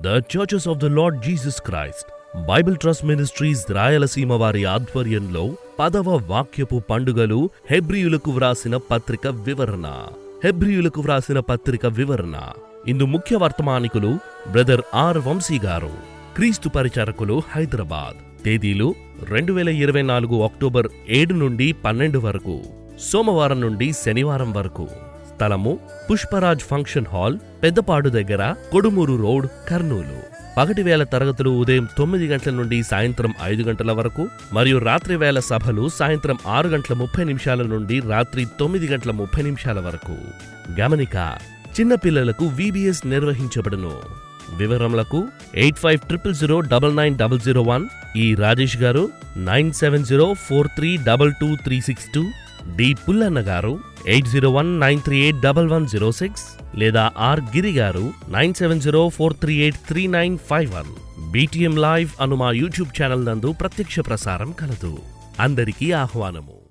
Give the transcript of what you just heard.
The churches of the lord Jesus Christ bible trust ministries Rayalaseema వారి ఆధ్వర్యంలో పదవ వాక్యపు పండుగలు హెబ్రియులకు వ్రాసిన పత్రిక వివరణ. హెబ్రియులకు వ్రాసిన పత్రిక వివరణ. ఇందు ముఖ్య వర్తమానికులు బ్రదర్ ఆర్ వంశీ గారు. క్రీస్తు పరిచారకులు హైదరాబాద్. తేదీలు రెండు వేల ఇరవై నాలుగు అక్టోబర్ ఏడు నుండి పన్నెండు వరకు. సోమవారం నుండి శనివారం వరకు. స్థలము పుష్పరాజ్ ఫంక్షన్ హాల్ పెద్దపాడు దగ్గర కొడుమూరు రోడ్ కర్నూలు. పగటి వేళ తరగతులు ఉదయం తొమ్మిది గంటల నుండి సాయంత్రం ఐదు గంటల వరకు మరియు రాత్రి వేళ సభలు సాయంత్రం ఆరు గంటల ముప్పై నిమిషాల నుండి రాత్రి తొమ్మిది గంటల ముప్పై నిమిషాల వరకు. గమనిక చిన్నపిల్లలకు విబిఎస్ నిర్వహించబడును. వివరములకు eight five triple zero double nine double zero one E Rajesh garu nine seven zero four three double two three six two D Pullanna garu eight zero one nine three eight double one zero six లేదా R Giri garu nine seven zero four three eight three nine five one. BTM live అను మా YouTube channel నందు ప్రత్యక్ష ప్రసారం కలదు. అందరికీ ఆహ్వానము.